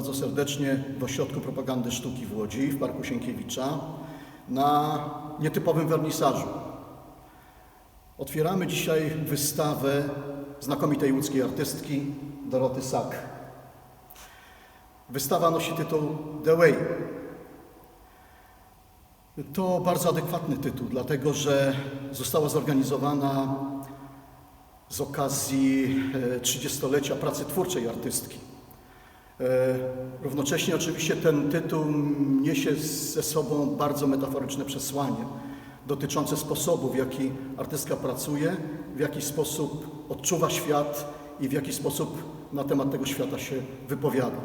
Bardzo serdecznie w Ośrodku Propagandy Sztuki w Łodzi, w Parku Sienkiewicza, na nietypowym wernisażu. Otwieramy dzisiaj wystawę znakomitej łódzkiej artystki Doroty Sak. Wystawa nosi tytuł The Way. To bardzo adekwatny tytuł, dlatego że została zorganizowana z okazji e, 30-lecia pracy twórczej artystki. E, Równocześnie oczywiście ten tytuł niesie ze sobą bardzo metaforyczne przesłanie dotyczące sposobu, w jaki artystka pracuje, w jaki sposób odczuwa świat i w jaki sposób na temat tego świata się wypowiada.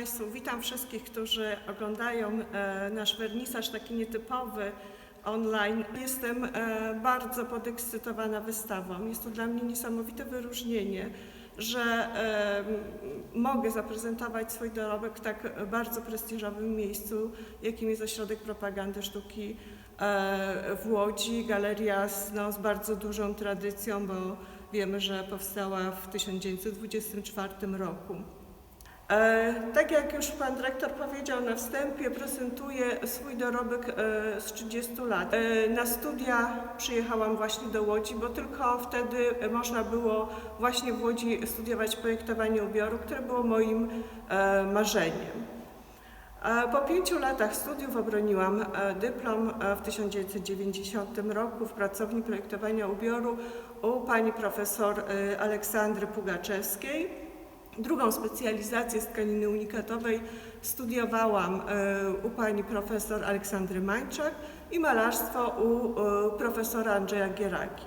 Państwu. Witam wszystkich, którzy oglądają e, nasz wernisaż taki nietypowy online. Jestem e, bardzo podekscytowana wystawą. Jest to dla mnie niesamowite wyróżnienie, że e, mogę zaprezentować swój dorobek w tak bardzo prestiżowym miejscu, jakim jest Ośrodek Propagandy Sztuki w Łodzi. Galeria z, no, z bardzo dużą tradycją, bo wiemy, że powstała w 1924 roku. E, Tak jak już pan dyrektor powiedział na wstępie, prezentuję swój dorobek e, z 30 lat. E, Na studia przyjechałam właśnie do Łodzi, bo tylko wtedy można było właśnie w Łodzi studiować projektowanie ubioru, które było moim marzeniem. Po pięciu latach studiów obroniłam dyplom w 1990 roku w pracowni projektowania ubioru u pani profesor Aleksandry Pugaczewskiej. Drugą specjalizację z tkaniny unikatowej studiowałam e, u pani profesor Aleksandry Mańczak i malarstwo u e, profesora Andrzeja Gieraki.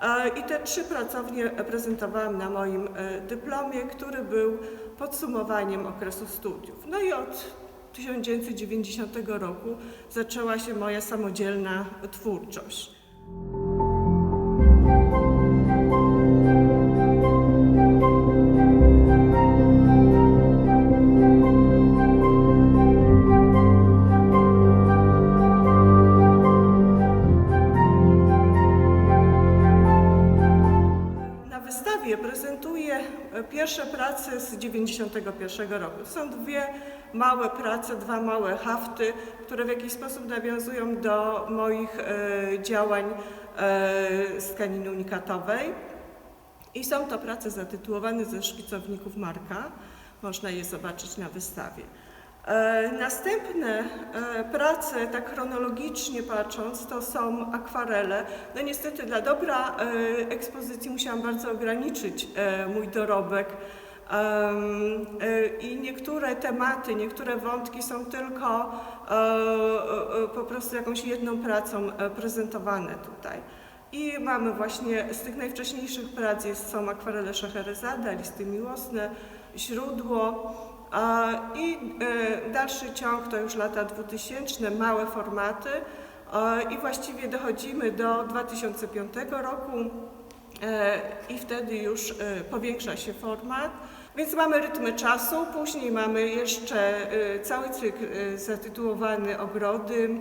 E, I te trzy pracownie prezentowałam na moim dyplomie, który był podsumowaniem okresu studiów. No i od 1990 roku zaczęła się moja samodzielna twórczość. Z 91 roku. Są dwie małe prace, dwa małe hafty, które w jakiś sposób nawiązują do moich e, działań e, z tkaniny unikatowej. I są to prace zatytułowane ze szkicowników Marka. Można je zobaczyć na wystawie. E, Następne e, prace, tak chronologicznie patrząc, to są akwarele. No niestety dla dobra e, ekspozycji musiałam bardzo ograniczyć e, mój dorobek. E, I niektóre tematy, niektóre wątki są tylko e, e, po prostu jakąś jedną pracą e, prezentowane tutaj. I mamy właśnie z tych najwcześniejszych prac jest, są akwarele Szeherezada, listy miłosne, źródło. I e, dalszy ciąg to już lata 2000, małe formaty. E, I właściwie dochodzimy do 2005 roku e, i wtedy już e, powiększa się format. Więc mamy rytmy czasu, później mamy jeszcze e, cały cykl e, zatytułowany Ogrody,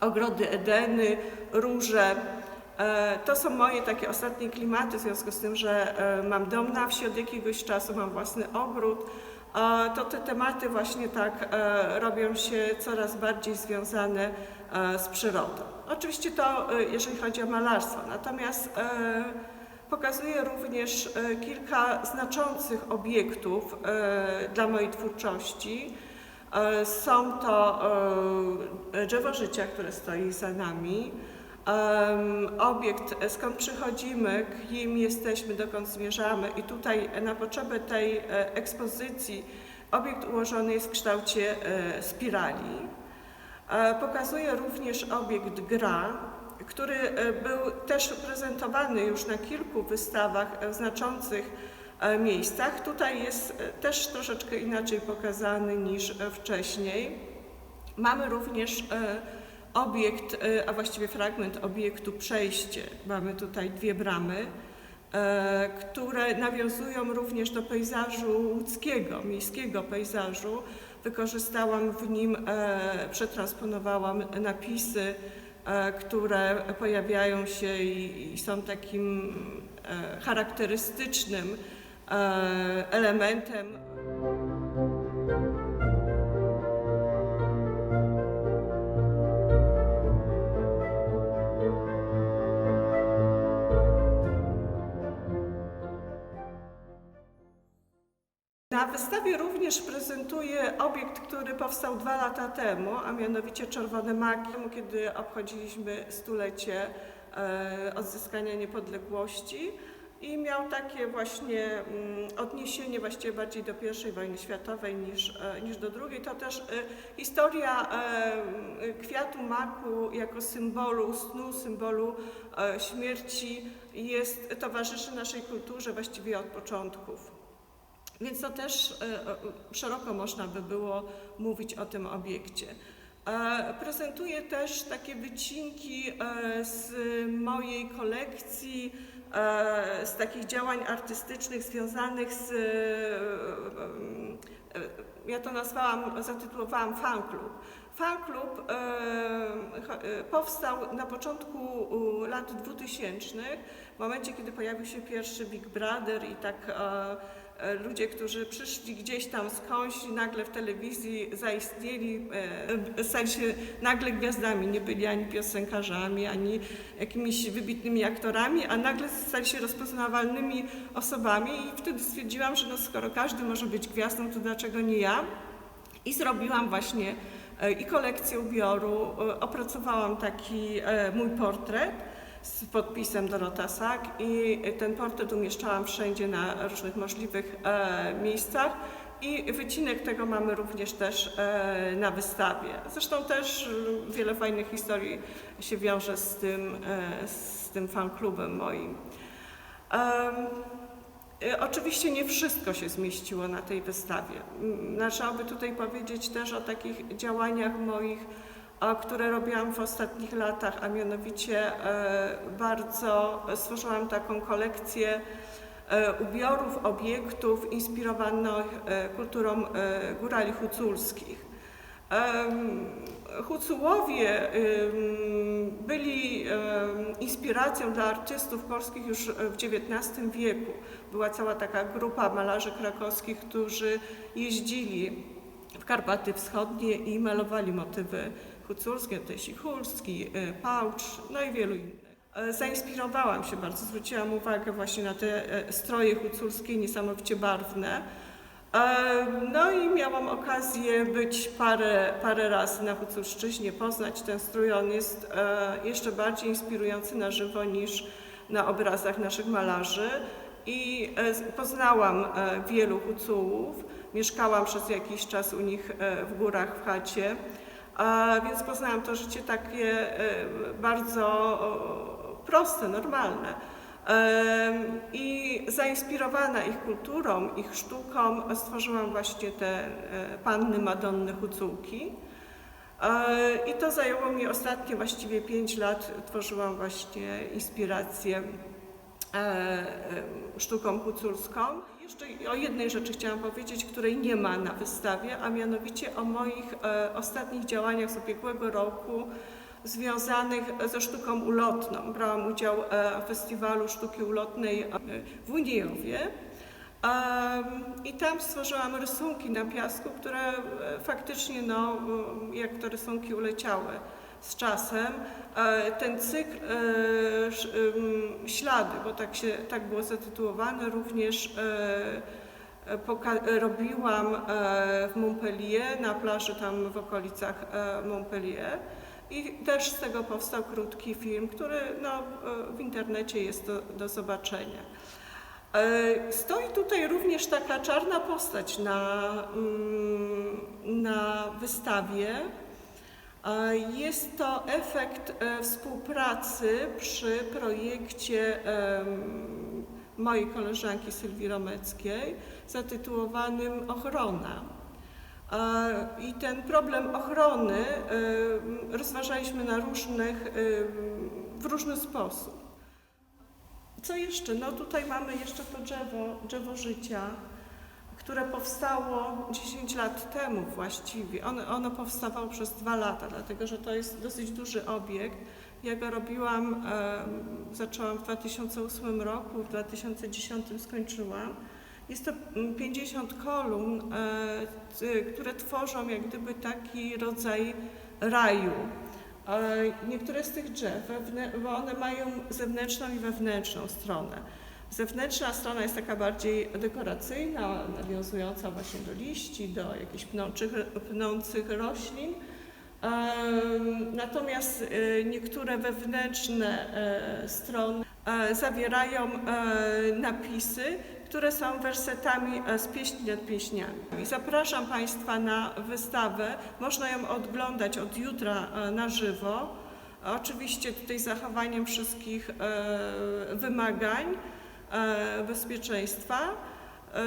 Ogrody Edeny, Róże. E, To są moje takie ostatnie klimaty, w związku z tym, że e, mam dom na wsi od jakiegoś czasu, mam własny ogród. E, To te tematy właśnie tak e, robią się coraz bardziej związane e, z przyrodą. Oczywiście to, e, jeżeli chodzi o malarstwo. Natomiast e, pokazuję również e, kilka znaczących obiektów e, dla mojej twórczości. E, Są to drzewo życia, które stoi za nami, obiekt, skąd przychodzimy, kim jesteśmy, dokąd zmierzamy. I tutaj na potrzebę tej ekspozycji obiekt ułożony jest w kształcie spirali. Pokazuje również obiekt gra, który e, był też prezentowany już na kilku wystawach e, w znaczących e, miejscach. Tutaj jest też troszeczkę inaczej pokazany niż wcześniej. Mamy również obiekt, a właściwie fragment obiektu przejście. Mamy tutaj dwie bramy. które nawiązują również do pejzażu łódzkiego, miejskiego pejzażu. Wykorzystałam w nim, przetransponowałam napisy, które pojawiają się i, i są takim e, charakterystycznym e, elementem. Wystawie również prezentuję obiekt, który powstał dwa lata temu, a mianowicie Czerwone Maki, kiedy obchodziliśmy stulecie e, odzyskania niepodległości i miał takie właśnie mm, odniesienie właściwie bardziej do I wojny światowej niż, e, niż do II. To też e, historia kwiatu maku jako symbolu snu, symbolu śmierci jest, towarzyszy naszej kulturze właściwie od początków. Więc to też e, e, szeroko można by było mówić o tym obiekcie. E, Prezentuję też takie wycinki z mojej kolekcji, z takich działań artystycznych związanych z, ja to nazwałam, zatytułowałam Fan Club. Fan Club e, e, powstał na początku lat 2000, w momencie, kiedy pojawił się pierwszy Big Brother i tak e, ludzie, którzy przyszli gdzieś tam skądś, nagle w telewizji zaistnieli, e, stali się nagle gwiazdami, nie byli ani piosenkarzami, ani jakimiś wybitnymi aktorami, a nagle stali się rozpoznawalnymi osobami i wtedy stwierdziłam, że no skoro każdy może być gwiazdą, to dlaczego nie ja? I zrobiłam właśnie i kolekcję ubioru, e, opracowałam taki e, mój portret z podpisem Dorota Sak i ten portret umieszczałam wszędzie na różnych możliwych e, miejscach i wycinek tego mamy również też e, na wystawie. Zresztą też e, wiele fajnych historii się wiąże z tym, e, z tym fanklubem moim. E, Oczywiście nie wszystko się zmieściło na tej wystawie. M, Należałoby tutaj powiedzieć też o takich działaniach moich, które robiłam w ostatnich latach, a mianowicie e, bardzo stworzyłam taką kolekcję e, ubiorów, obiektów inspirowanych e, kulturą górali huculskich. Hucułowie byli inspiracją dla artystów polskich już w XIX wieku. Była cała taka grupa malarzy krakowskich, którzy jeździli w Karpaty Wschodnie i malowali motywy huculskie, to Sichulski, y, Pałcz, no i wielu innych. E, Zainspirowałam się bardzo, zwróciłam uwagę właśnie na te e, stroje huculskie, niesamowicie barwne. E, No i miałam okazję być parę, parę razy na Huculszczyźnie, poznać ten strój. On jest e, jeszcze bardziej inspirujący na żywo niż na obrazach naszych malarzy. I e, poznałam wielu Hucułów. Mieszkałam przez jakiś czas u nich w górach w chacie, więc poznałam to życie takie bardzo proste, normalne. I zainspirowana ich kulturą, ich sztuką stworzyłam właśnie te e, panny Madonny Hucułki. E, I to zajęło mi ostatnie właściwie 5 lat. Tworzyłam właśnie inspirację e, sztuką huculską. Jeszcze o jednej rzeczy chciałam powiedzieć, której nie ma na wystawie, a mianowicie o moich ostatnich działaniach z ubiegłego roku związanych ze sztuką ulotną. Brałam udział e, w festiwalu sztuki ulotnej e, w Uniejowie. I tam stworzyłam rysunki na piasku, które e, faktycznie, no, jak to rysunki uleciały z czasem. Ten cykl Ślady, bo tak, się, tak było zatytułowane, również robiłam w Montpellier, na plaży tam w okolicach Montpellier. I też z tego powstał krótki film, który no, e, w internecie jest do, do zobaczenia. E, Stoi tutaj również taka czarna postać na, mm, na wystawie. E, Jest to efekt współpracy przy projekcie mojej koleżanki Sylwii Romeckiej zatytułowanym Ochrona. I ten problem ochrony em, rozważaliśmy na różnych, em, w różny sposób. Co jeszcze? No tutaj mamy jeszcze to drzewo, drzewo życia, które powstało 10 lat temu właściwie. Ono, ono powstawało przez dwa lata, dlatego że to jest dosyć duży obiekt. Ja go robiłam, zaczęłam w 2008 roku, w 2010 skończyłam. Jest to mm, 50 kolumn, e, które tworzą jak gdyby taki rodzaj raju. E, Niektóre z tych drzew, bo one mają zewnętrzną i wewnętrzną stronę. Zewnętrzna strona jest taka bardziej dekoracyjna, nawiązująca właśnie do liści, do jakichś pnących roślin. Em, Natomiast e, niektóre wewnętrzne e, strony e, zawierają e, napisy, które są wersetami e, z pieśni nad pieśniami. I zapraszam Państwa na wystawę. Można ją oglądać od jutra e, na żywo. Oczywiście tutaj zachowaniem wszystkich e, wymagań bezpieczeństwa.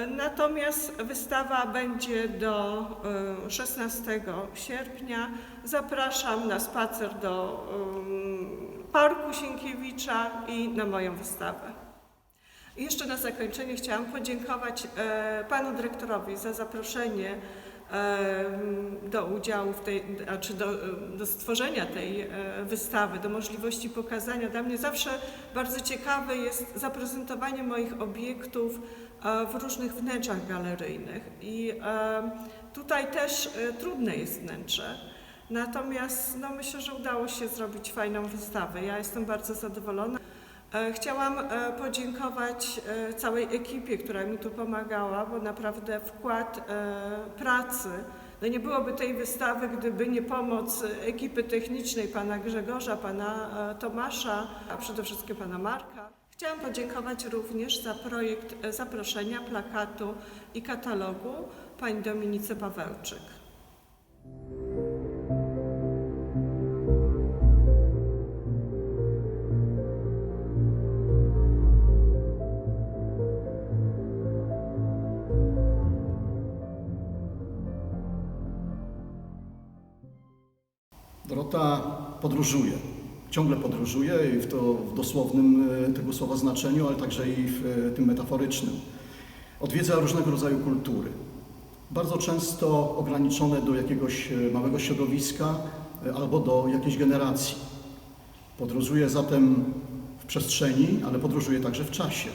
Natomiast wystawa będzie do e, 16 sierpnia. Zapraszam na spacer do Parku Sienkiewicza i na moją wystawę. Jeszcze na zakończenie chciałam podziękować e, panu dyrektorowi za zaproszenie e, do udziału w tej, czy do, do stworzenia tej e, wystawy, do możliwości pokazania. Dla mnie zawsze bardzo ciekawe jest zaprezentowanie moich obiektów w różnych wnętrzach galeryjnych. I tutaj też trudne jest wnętrze. Natomiast no, myślę, że udało się zrobić fajną wystawę. Ja jestem bardzo zadowolona. E, Chciałam e, podziękować e, całej ekipie, która mi tu pomagała, bo naprawdę wkład pracy. No nie byłoby tej wystawy, gdyby nie pomoc ekipy technicznej pana Grzegorza, pana Tomasza, a przede wszystkim pana Marka. Chciałam podziękować również za projekt zaproszenia, plakatu i katalogu pani Dominice Pawełczyk. Podróżuje, ciągle podróżuje i w, to, w dosłownym e, tego słowa znaczeniu, ale także i w e, tym metaforycznym. Odwiedza różnego rodzaju kultury, bardzo często ograniczone do jakiegoś e, małego środowiska albo do jakiejś generacji. Podróżuje zatem w przestrzeni, ale podróżuje także w czasie.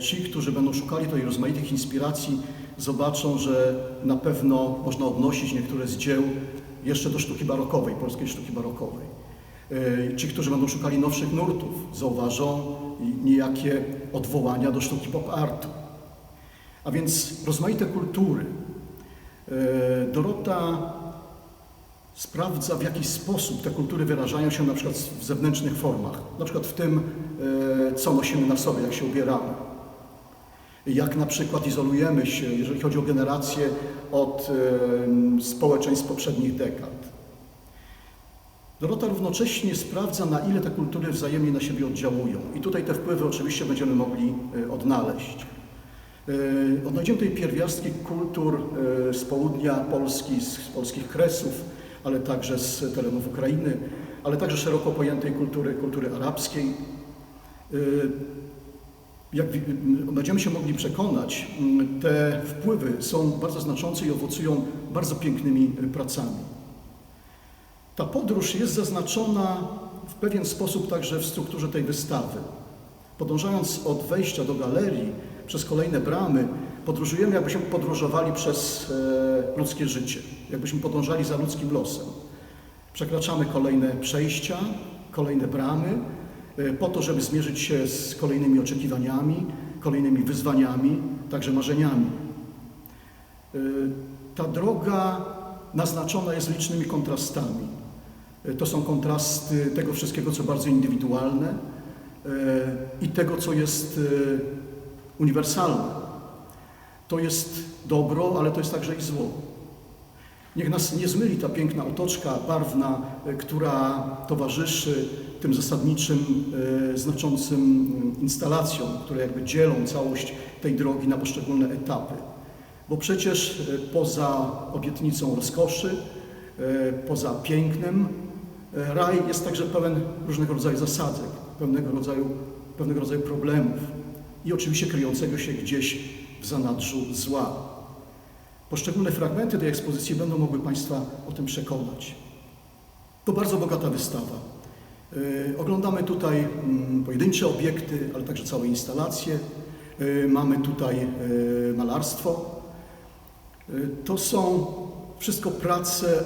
Ci, którzy będą szukali tutaj rozmaitych inspiracji, zobaczą, że na pewno można odnosić niektóre z dzieł jeszcze do sztuki barokowej, polskiej sztuki barokowej. E, Ci, którzy będą szukali nowszych nurtów, zauważą niejakie odwołania do sztuki pop artu. A więc rozmaite kultury. E, Dorota sprawdza, w jaki sposób te kultury wyrażają się na przykład w zewnętrznych formach, na przykład w tym, e, co nosimy na sobie, jak się ubieramy. Jak na przykład izolujemy się, jeżeli chodzi o generację, od społeczeństw poprzednich dekad. Dorota równocześnie sprawdza, na ile te kultury wzajemnie na siebie oddziałują. I tutaj te wpływy oczywiście będziemy mogli e, odnaleźć. E, Odnajdziemy tutaj pierwiastki kultur e, z południa Polski, z polskich kresów, ale także z terenów Ukrainy, ale także szeroko pojętej kultury, kultury arabskiej. Jak będziemy się mogli przekonać, te wpływy są bardzo znaczące i owocują bardzo pięknymi e, pracami. Ta podróż jest zaznaczona w pewien sposób także w strukturze tej wystawy. Podążając od wejścia do galerii przez kolejne bramy, podróżujemy, jakbyśmy podróżowali przez e, ludzkie życie, jakbyśmy podążali za ludzkim losem. Przekraczamy kolejne przejścia, kolejne bramy, po to, żeby zmierzyć się z kolejnymi oczekiwaniami, kolejnymi wyzwaniami, także marzeniami. E, Ta droga naznaczona jest licznymi kontrastami. E, To są kontrasty tego wszystkiego, co bardzo indywidualne i tego, co jest uniwersalne. To jest dobro, ale to jest także i zło. Niech nas nie zmyli ta piękna otoczka barwna, e, która towarzyszy tym zasadniczym, e, znaczącym mm, instalacjom, które jakby dzielą całość tej drogi na poszczególne etapy. Bo przecież e, poza obietnicą rozkoszy, poza pięknem, raj jest także pełen różnego rodzaju zasadzek, pewnego rodzaju pewnego rodzaju problemów i oczywiście kryjącego się gdzieś w zanadrzu zła. Poszczególne fragmenty tej ekspozycji będą mogły Państwa o tym przekonać. To bardzo bogata wystawa. Yy, Oglądamy tutaj mm, pojedyncze obiekty, ale także całe instalacje. Yy, Mamy tutaj yy, malarstwo. To są wszystko prace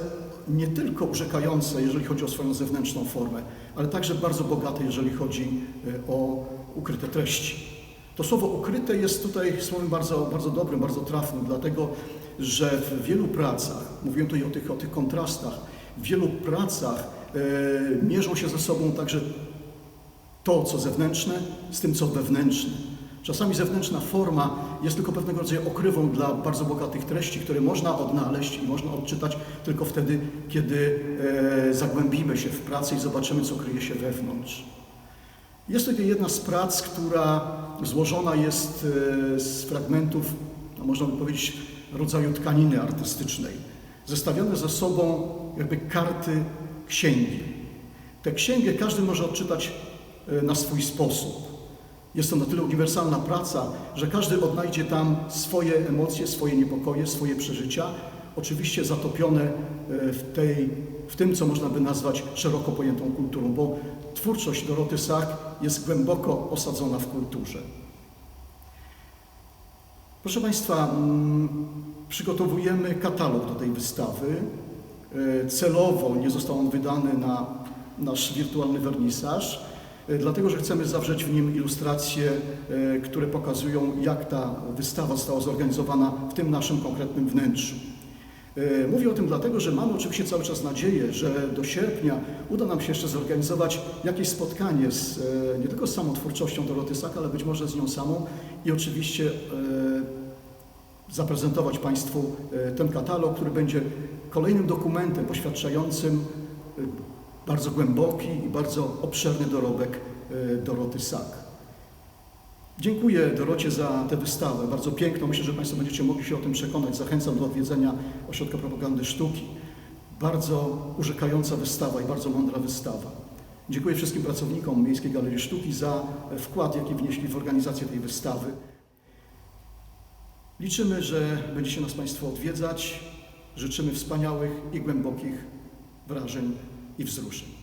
nie tylko urzekające, jeżeli chodzi o swoją zewnętrzną formę, ale także bardzo bogate, jeżeli chodzi o ukryte treści. To słowo ukryte jest tutaj słowem bardzo, bardzo dobrym, bardzo trafnym, dlatego że w wielu pracach, mówiłem tutaj o tych, o tych kontrastach, w wielu pracach e, mierzą się ze sobą także to, co zewnętrzne, z tym, co wewnętrzne. Czasami zewnętrzna forma jest tylko pewnego rodzaju okrywą dla bardzo bogatych treści, które można odnaleźć i można odczytać tylko wtedy, kiedy e, zagłębimy się w pracę i zobaczymy, co kryje się wewnątrz. Jest to jedna z prac, która złożona jest e, z fragmentów, no można by powiedzieć, rodzaju tkaniny artystycznej, zestawione ze sobą jakby karty księgi. Tę księgę każdy może odczytać e, na swój sposób. Jest to na tyle uniwersalna praca, że każdy odnajdzie tam swoje emocje, swoje niepokoje, swoje przeżycia, oczywiście zatopione e, w, tej, w tym, co można by nazwać szeroko pojętą kulturą, bo twórczość Doroty Sak jest głęboko osadzona w kulturze. Proszę Państwa, mm, przygotowujemy katalog do tej wystawy. E, Celowo nie został on wydany na nasz wirtualny wernisaż, e, dlatego że chcemy zawrzeć w nim ilustracje, e, które pokazują, jak ta wystawa została zorganizowana w tym naszym konkretnym wnętrzu. E, Mówię o tym dlatego, że mamy oczywiście cały czas nadzieję, że do sierpnia uda nam się jeszcze zorganizować jakieś spotkanie z, e, nie tylko z samą twórczością Doroty Sak, ale być może z nią samą i oczywiście e, zaprezentować Państwu ten katalog, który będzie kolejnym dokumentem poświadczającym bardzo głęboki i bardzo obszerny dorobek Doroty Sak. Dziękuję Dorocie za tę wystawę, bardzo piękną. Myślę, że Państwo będziecie mogli się o tym przekonać. Zachęcam do odwiedzenia Ośrodka Propagandy Sztuki. Bardzo urzekająca wystawa i bardzo mądra wystawa. Dziękuję wszystkim pracownikom Miejskiej Galerii Sztuki za wkład, jaki wnieśli w organizację tej wystawy. Liczymy, że będziecie nas Państwo odwiedzać. Życzymy wspaniałych i głębokich wrażeń i wzruszeń.